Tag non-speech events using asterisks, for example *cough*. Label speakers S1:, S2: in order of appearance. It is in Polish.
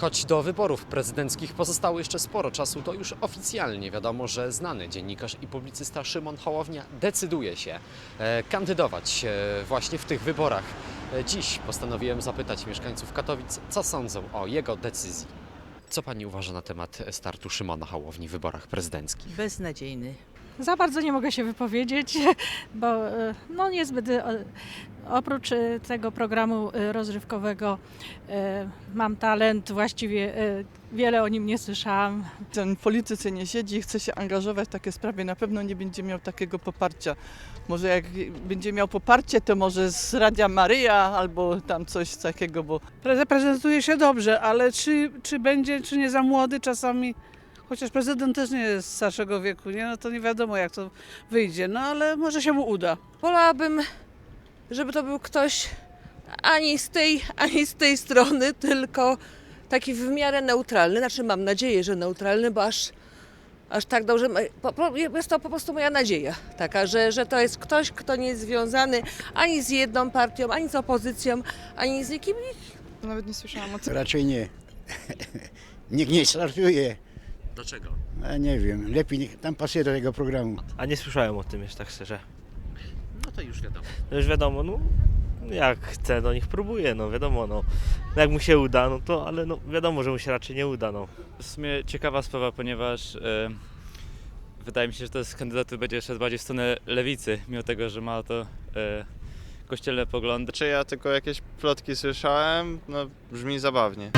S1: Choć do wyborów prezydenckich pozostało jeszcze sporo czasu, to już oficjalnie wiadomo, że znany dziennikarz i publicysta Szymon Hołownia decyduje się e, kandydować e, właśnie w tych wyborach. E, Dziś postanowiłem zapytać mieszkańców Katowic, co sądzą o jego decyzji. Co pani uważa na temat startu Szymona Hołowni w wyborach prezydenckich?
S2: Beznadziejny.
S3: Za bardzo nie mogę się wypowiedzieć, *laughs* bo e, no niezbyt e, oprócz e, tego programu rozrywkowego mam talent, właściwie wiele o nim nie słyszałam.
S4: ten w polityce nie siedzi i chce się angażować w takie sprawy, na pewno nie będzie miał takiego poparcia. Może jak będzie miał poparcie, to może z Radia Maryja albo tam coś takiego, bo
S5: Pre- Prezentuje się dobrze, ale czy, czy będzie, czy nie za młody czasami, chociaż prezydent też nie jest starszego wieku, nie? No to nie wiadomo jak to wyjdzie, no ale może się mu uda.
S6: Wolałabym, żeby to był ktoś ani z tej, ani z tej strony, *laughs* tylko taki w miarę neutralny. Znaczy mam nadzieję, że neutralny, bo aż, aż tak dobrze. Po, po, jest to po prostu moja nadzieja taka, że, że to jest ktoś, kto nie jest związany ani z jedną partią, ani z opozycją, ani z nikim.
S7: Nawet nie słyszałam o tym.
S8: Raczej nie. *laughs* Nikt nie startuje.
S1: Dlaczego?
S8: A nie wiem, lepiej niech tam pasuje do tego programu.
S9: A nie słyszałem o tym jeszcze tak szczerze.
S1: No to już wiadomo.
S9: No już wiadomo, no jak chce, no niech próbuje, no wiadomo, no. Jak mu się uda, no to, ale no wiadomo, że mu się raczej nie uda, no.
S10: W sumie ciekawa sprawa, ponieważ e, wydaje mi się, że to jest kandydat, który będzie szedł bardziej w stronę lewicy, mimo tego, że ma to e, kościelne poglądy.
S7: Czy ja tylko jakieś plotki słyszałem? No brzmi zabawnie.